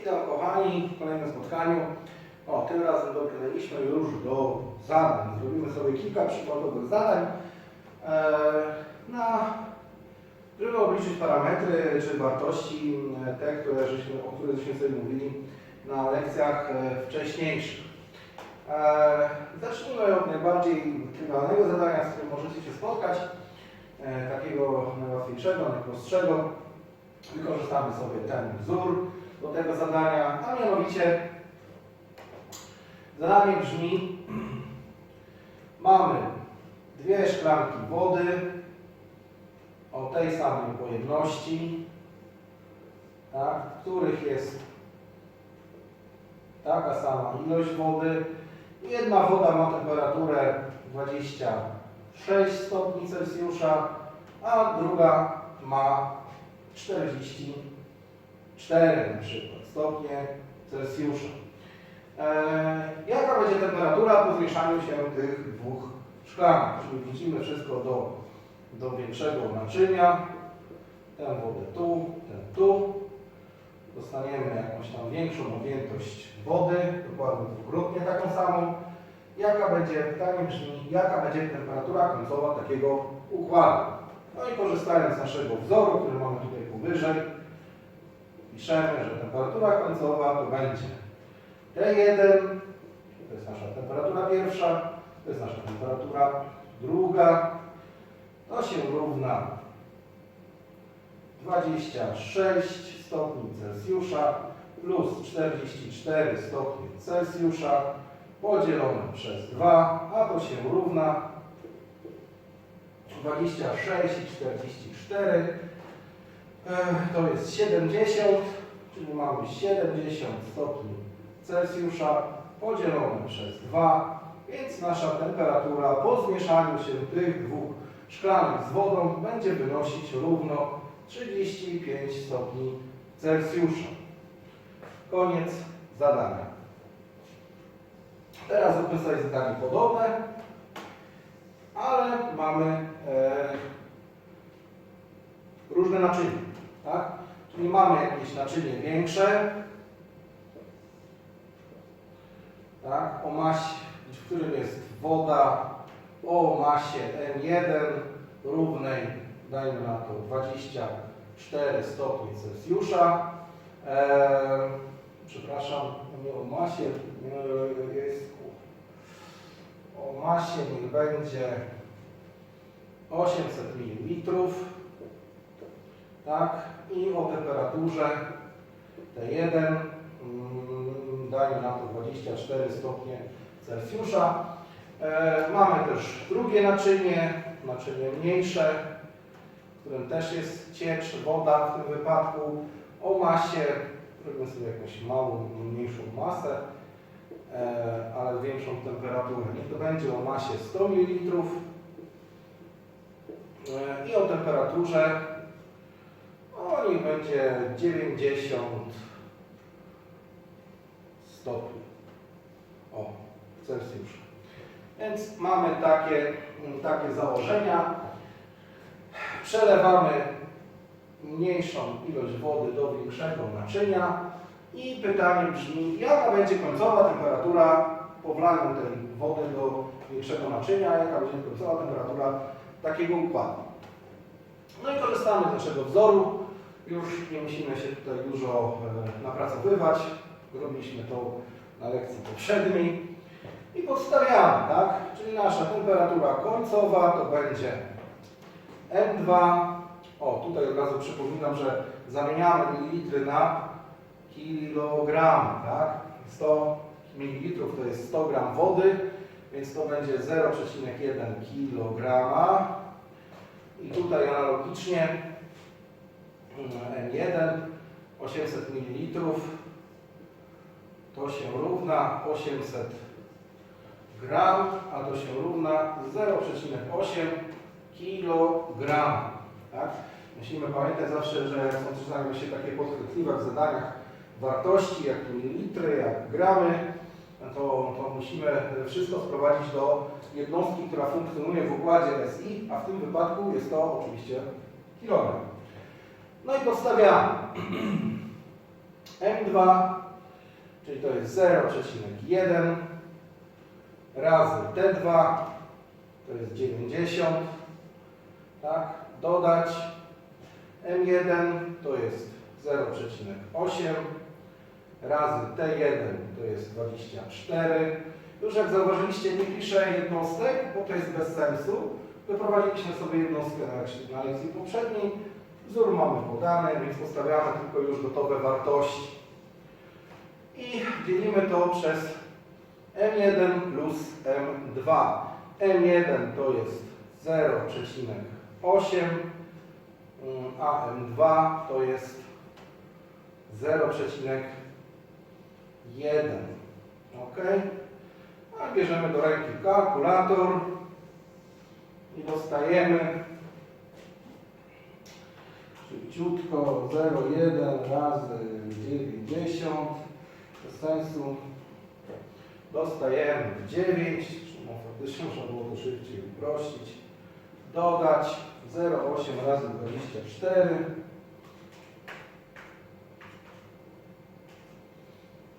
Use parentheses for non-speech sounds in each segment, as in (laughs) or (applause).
Witam kochani w kolejnym spotkaniu. O, tym razem dobrnęliśmy już do zadań. Zrobimy sobie kilka przykładowych zadań. E, na, żeby obliczyć parametry czy wartości e, te, które żeśmy, o których żeśmy sobie mówili na lekcjach e, wcześniejszych. Zacznijmy od najbardziej trywialnego zadania, z którym możecie się spotkać. Takiego najłatwiejszego, najprostszego. Wykorzystamy sobie ten wzór do tego zadania, a mianowicie zadanie brzmi mamy dwie szklanki wody o tej samej pojemności, tak, w których jest taka sama ilość wody. Jedna woda ma temperaturę 26 stopni Celsjusza, a druga ma 44 na przykład stopnie Celsjusza. E, jaka będzie temperatura po zmieszaniu się tych dwóch szklanek? Czyli wrzucimy wszystko do, do większego naczynia. Tę wodę tu, tę tu. Dostaniemy jakąś tam większą objętość wody, dokładnie dwukrotnie taką samą. Jaka będzie, pytanie brzmi, jaka będzie temperatura końcowa takiego układu? No i korzystając z naszego wzoru, który mamy tutaj powyżej, piszemy, że temperatura końcowa to będzie. T1, to jest nasza temperatura pierwsza, to jest nasza temperatura druga, to się równa 26 stopni Celsjusza plus 44 stopnie Celsjusza podzielone przez 2, a to się równa 26 i 44 e, to jest 70, czyli mamy 70 stopni Celsjusza podzielone przez 2, więc nasza temperatura po zmieszaniu się tych dwóch szklanek z wodą będzie wynosić równo 35 stopni Celsjusza. Koniec zadania. Teraz zróbmy zadanie podobne, ale mamy e, różne naczynia. Tak? Czyli mamy jakieś naczynie większe, tak? o masie, w którym jest woda o masie N1 równej, dajmy na to 24 stopnie Celsjusza. E, przepraszam, nie o masie, jest o masie niech będzie 800 ml, tak, i o temperaturze T1, mm, dajmy na to 24 stopnie Celsjusza. E, mamy też drugie naczynie, naczynie mniejsze, w którym też jest ciecz, woda w tym wypadku, o masie, robimy sobie jakąś małą, mniejszą masę, e, ale większą temperaturę. Niech to będzie o masie 100 ml e, i o temperaturze o niech będzie 90 stopni o Celsjusza. Więc mamy takie, takie założenia. Przelewamy mniejszą ilość wody do większego naczynia i pytanie brzmi, jaka będzie końcowa temperatura po wlaniu tej wody do większego naczynia, jaka będzie końcowa temperatura takiego układu. No i korzystamy z naszego wzoru. Już nie musimy się tutaj dużo e, napracowywać. Robiliśmy to na lekcji poprzedniej. I podstawiamy, tak? Czyli nasza temperatura końcowa to będzie M2. O, tutaj od razu przypominam, że zamieniamy mililitry na kilogramy, tak? 100 ml to jest 100 gram wody, więc to będzie 0,1 kg. I tutaj analogicznie M1 800 ml to się równa 800 gram, a to się równa 0,8 kg. Tak? Musimy pamiętać zawsze, że są czasami się takie podchwytliwe w zadaniach wartości, jak mililitry, jak gramy, no to, to musimy wszystko sprowadzić do jednostki, która funkcjonuje w układzie SI, a w tym wypadku jest to oczywiście kilogram. No i podstawiamy. (clears throat) M2, czyli to jest 0,1 razy T2, to jest 90, tak, dodać M1 to jest 0,8 razy T1 to jest 24. Już jak zauważyliście, nie piszę jednostek, bo to jest bez sensu. Wyprowadziliśmy sobie jednostkę na lekcji poprzedniej. Wzór mamy podany, więc postawiamy tylko już gotowe wartości. I dzielimy to przez M1 plus M2. M1 to jest 0,8, mm, a M2 to jest 0,1. Ok? A bierzemy do ręki kalkulator i dostajemy szybciutko 0,1 razy 90 bez sensu. Dostajemy 9 no faktycznie można było to szybciej uprościć. Dodać 0,8 razy 24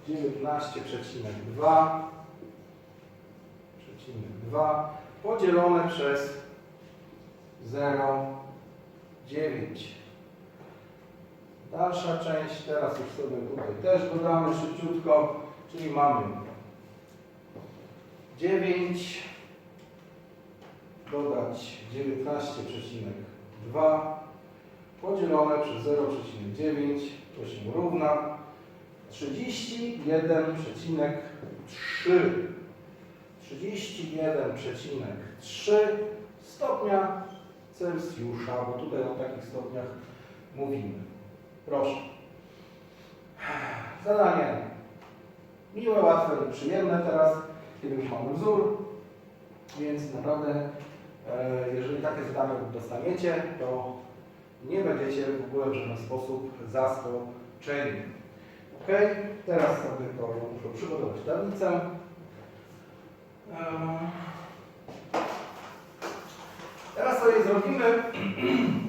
19,2 przecinek 2 podzielone przez 0,9. Dalsza część, teraz już sobie tutaj też dodamy szybciutko, czyli mamy 9 dodać 19,2 podzielone przez 0,9 to się równa 31,3 31,3 stopnia Celsjusza, bo tutaj o takich stopniach mówimy. Proszę. Zadanie miłe, łatwe i przyjemne teraz, kiedy już mamy wzór, więc naprawdę, e, jeżeli takie zadanie dostaniecie, to nie będziecie w ogóle w żaden sposób zaskoczeni. Ok, teraz sobie to muszę przygotować tablicę. Eee, Teraz sobie zrobimy (clears throat)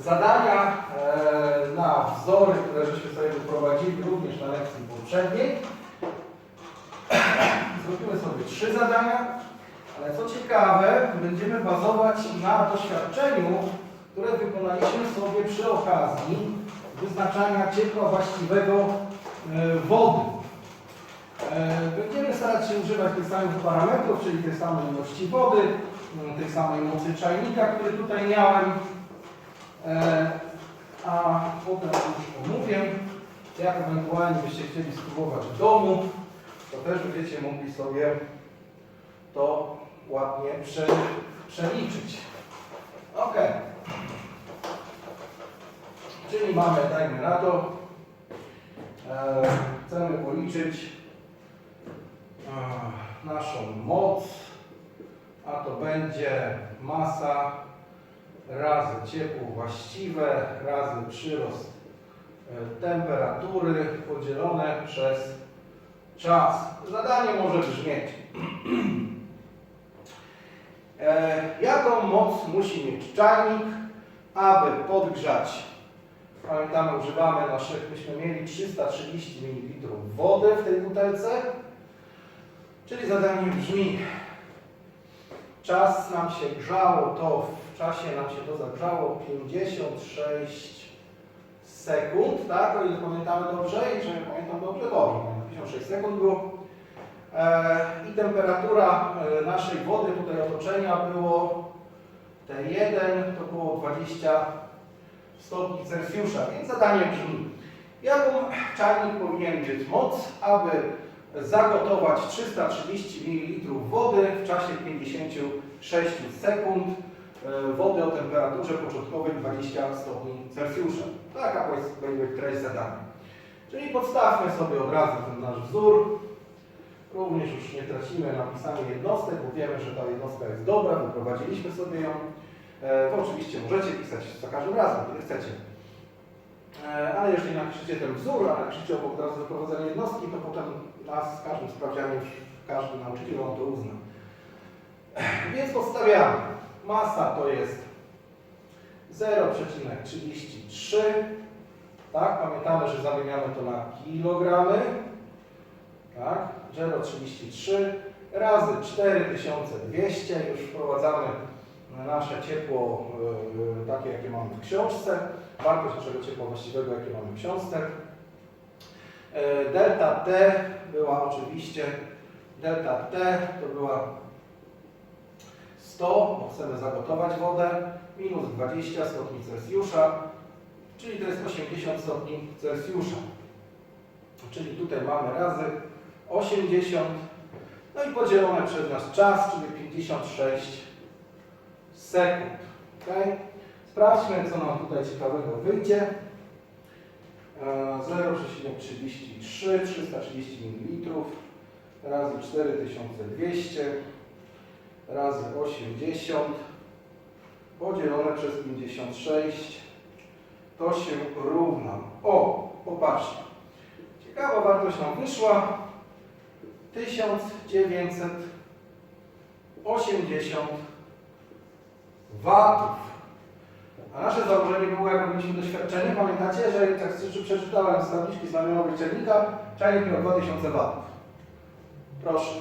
zadania e, na wzory, które żeśmy sobie wyprowadzili również na lekcji poprzedniej. (clears throat) Zrobimy sobie trzy zadania, ale co ciekawe, będziemy bazować na doświadczeniu, które wykonaliśmy sobie przy okazji wyznaczania ciepła właściwego e, wody. E, Będziemy starać się używać tych samych parametrów, czyli tej samej ilości wody, tej samej mocy czajnika, który tutaj miałem. E, A potem już omówię, jak ewentualnie byście chcieli spróbować w domu, to też będziecie mogli sobie to ładnie prze, przeliczyć. Ok. Czyli mamy, dajmy na to, e, chcemy policzyć e, naszą moc, a to będzie masa razy ciepło właściwe razy przyrost e, temperatury podzielone przez czas. Zadanie może brzmieć. (clears throat) E, jaką moc musi mieć czajnik, aby podgrzać Pamiętamy, używamy naszych, myśmy mieli 330 ml wody w tej butelce. Czyli zadanie brzmi, czas nam się grzało, to w czasie nam się to zagrzało 56 sekund, tak? O ile pamiętamy dobrze, jeżeli pamiętam dobrze, dobrze, 56 sekund było. E, I temperatura e, naszej wody, tutaj otoczenia było T1, to było 20 stopni Celsjusza. Więc zadanie brzmi, jaką czajnik powinien mieć moc, aby zagotować 330 ml wody w czasie 56 sekund wody o temperaturze początkowej 20 stopni Celsjusza. Taka będzie treść zadania. Czyli podstawmy sobie od razu ten nasz wzór. Również już nie tracimy na jednostek, bo wiemy, że ta jednostka jest dobra, wyprowadziliśmy sobie ją. E, To oczywiście możecie pisać za każdym razem, kiedy chcecie. E, Ale jeżeli napiszecie ten wzór, a napiszecie obok teraz wyprowadzenie jednostki, to potem nas w każdym sprawdzianie już każdy nauczyciel wam to uzna. E, Więc podstawiamy. Masa to jest 0,33 Tak, pamiętamy, że zamieniamy to na kilogramy. Tak, 0,33 razy 4200. Już wprowadzamy nasze ciepło yy, takie, jakie mamy w książce. Wartość naszego ciepła właściwego, jakie mamy w książce. Yy, Delta T była oczywiście, delta T to była 100, bo chcemy zagotować wodę, minus 20 stopni Celsjusza, czyli to jest 80 stopni Celsjusza. Czyli tutaj mamy razy 80, no i podzielone przez nasz czas, czyli 56 sekund. Okay? Sprawdźmy, co nam tutaj ciekawego wyjdzie. E, 0,33, 330 ml razy 4200 razy 80 podzielone przez 56 to się równa. O, popatrzcie. Ciekawa wartość nam wyszła. 1980 watów. A nasze założenie było, jak robiliśmy doświadczenie, pamiętacie, że tak czy przeczytałem z tabliczki znamionowej czernika, czajnik miał 2000 watów. Proszę,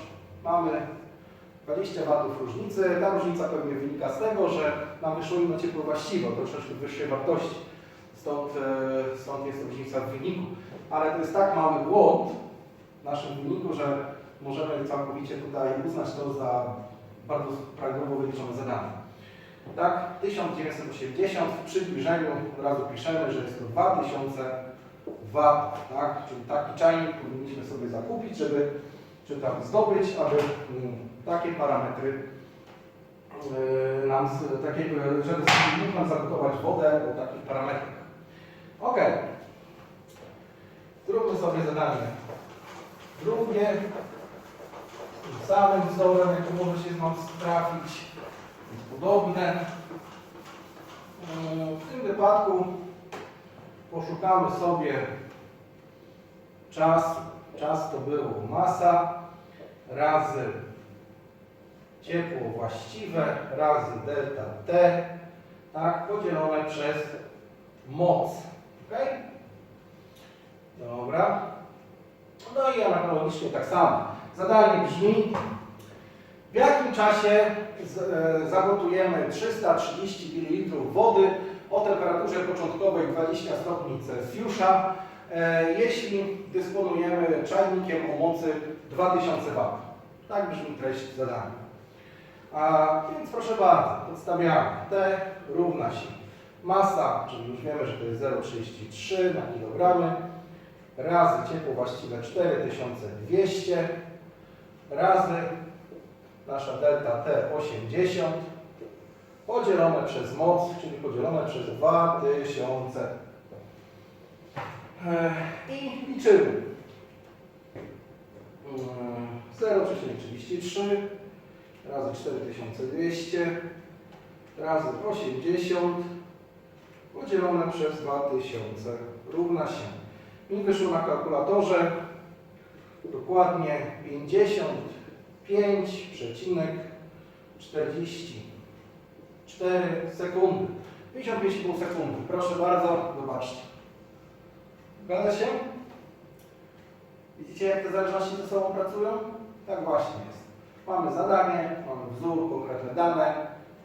mamy 20 watów różnicy. Ta różnica pewnie wynika z tego, że nam wyszło inno ciepło właściwe, troszeczkę wyższej wartości. Stąd, e, stąd jest różnica w wyniku. Ale to jest tak mały błąd w naszym wyniku, że możemy całkowicie tutaj uznać to za bardzo prawidłowo wyliczone zadanie. Tak, 1980 w przybliżeniu od razu piszemy, że jest to 2000 W, tak? Czyli taki czajnik powinniśmy sobie zakupić, żeby czy tam zdobyć, aby mm, takie parametry yy, nam, takie, żeby mógł nam zagotować wodę o takich parametrach. Ok. Zróbmy sobie zadanie drugie. Tym samym wzorem, jaki może się nam trafić. Jest podobne. Yy, W tym wypadku poszukamy sobie czasu. Czas to było masa razy ciepło właściwe razy delta T, tak, podzielone przez moc. ok? Dobra. No i analogicznie tak samo. Zadanie brzmi, w jakim czasie e, zagotujemy 330 ml wody o temperaturze początkowej 20 stopni Celsjusza, e, jeśli dysponujemy czajnikiem o mocy 2000 W. Tak brzmi treść zadania. A więc proszę bardzo, podstawiamy. T równa się masa, czyli już wiemy, że to jest 0,33 na kilogramy, razy ciepło właściwe 4200, razy nasza delta T 80, podzielone przez moc, czyli podzielone przez 2000. E, I liczymy. Mm, 0,33 razy 4200 razy 80 podzielone przez 2000 równa się. Mi wyszło na kalkulatorze dokładnie 55,44 sekundy. 55,5 sekundy. Proszę bardzo, zobaczcie. Zgadza się? Widzicie, jak te zależności ze sobą pracują? Tak właśnie jest. Mamy zadanie, mamy wzór, konkretne dane,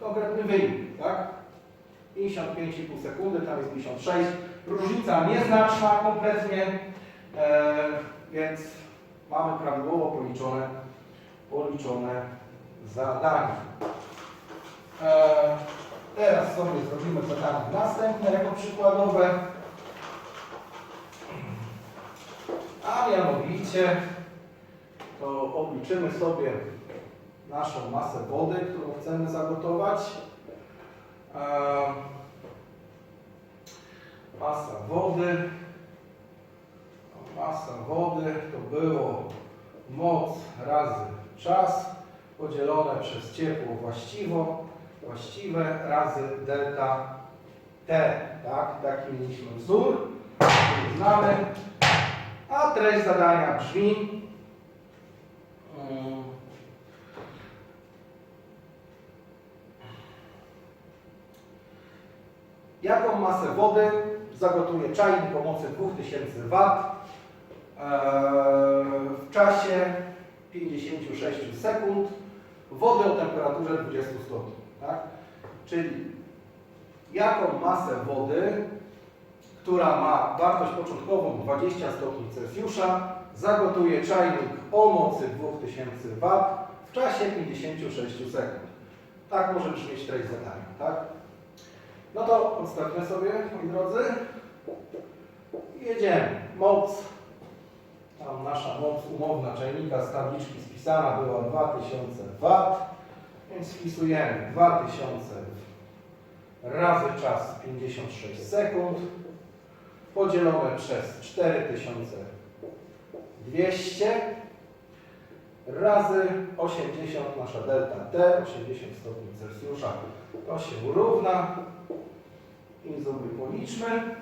konkretny wynik, tak? 55,5 sekundy, tam jest 56. Różnica nieznaczna kompletnie, e, więc mamy prawidłowo policzone, policzone zadanie. E, teraz sobie zrobimy zadanie następne jako przykładowe. A mianowicie to obliczymy sobie naszą masę wody, którą chcemy zagotować. Masa wody. Masa wody to było moc razy czas podzielone przez ciepło właściwo, właściwe razy delta T. Tak? Taki mieliśmy wzór, który znamy. A treść zadania brzmi mm, Jaką masę wody zagotuje czajnik o mocy 2000 W e, w czasie 56 sekund wody o temperaturze 20 stopni. Tak? Czyli jaką masę wody, która ma wartość początkową 20 stopni Celsjusza, zagotuje czajnik o mocy 2000 W w czasie 56 sekund. Tak może brzmieć treść zadania, tak? No to odstawmy sobie, moi drodzy. I Jedziemy. Moc, tam nasza moc umowna czajnika z tabliczki spisana była 2000 W, więc wpisujemy 2000 razy czas 56 sekund podzielone przez 4200 razy 80 nasza delta T, 80 stopni Celsjusza. To się równa i sobie policzmy.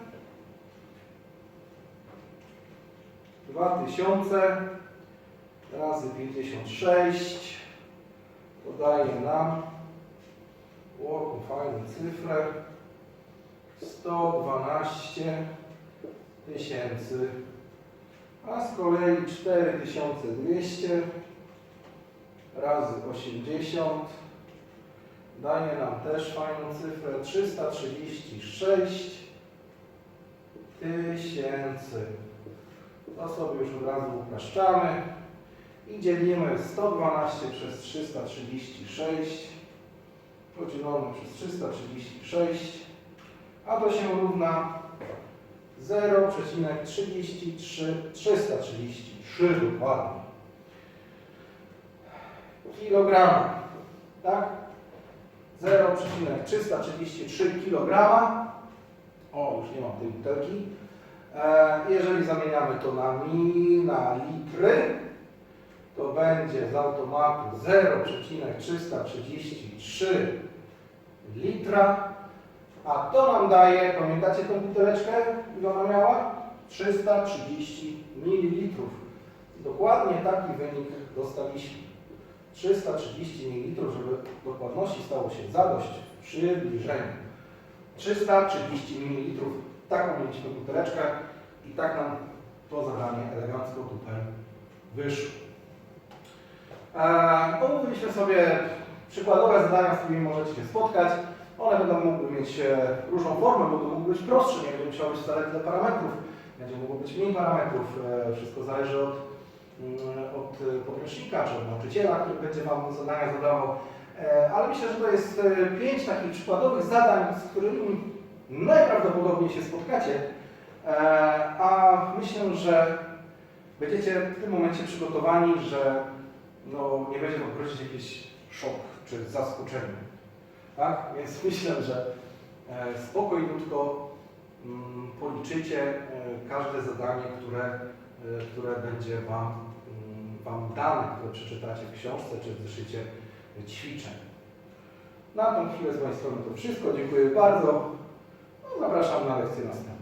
2000 razy 56 to daje nam łoku fajną cyfrę 112 tysięcy a z kolei 4200 razy 80 daje nam też fajną cyfrę 336 tysięcy. To sobie już od razu upraszczamy i dzielimy 112 przez 336 podzielone przez 336 a to się równa 0,33 333 dokładnie kilograma, tak? 0,333 kg. O, już nie mam tej butelki. E, jeżeli zamieniamy to na mi, na litry, to będzie z automatu 0,333 litra, a to nam daje, pamiętacie tą buteleczkę, ile ona miała? 330 ml. Dokładnie taki wynik dostaliśmy. 330 ml, żeby dokładności stało się zadość w przybliżeniu. 330 ml, taką mieliśmy buteleczkę i tak nam to zadanie elegancko tutaj wyszło. Eee, Omówiliśmy sobie przykładowe zadania, z którymi możecie się spotkać. One będą mogły mieć e, różną formę, będą mogły być prostsze, nie będzie musiało być wcale tyle parametrów, będzie mogło być mniej parametrów, e, wszystko zależy od, od e, podręcznika czy od nauczyciela, który będzie Wam zadania zadawał. E, Ale myślę, że to jest e, pięć takich przykładowych zadań, z którymi najprawdopodobniej się spotkacie. E, A myślę, że będziecie w tym momencie przygotowani, że no, nie będzie Wam grozić jakiś szok czy zaskoczenie. Tak? Więc (laughs) myślę, że e, spokojniutko mm, policzycie e, każde zadanie, które, e, które będzie Wam, mm, wam dane, które przeczytacie w książce czy w zeszycie ćwiczeń. Na tą chwilę z mojej strony to wszystko. Dziękuję bardzo. No, zapraszam na lekcję następną.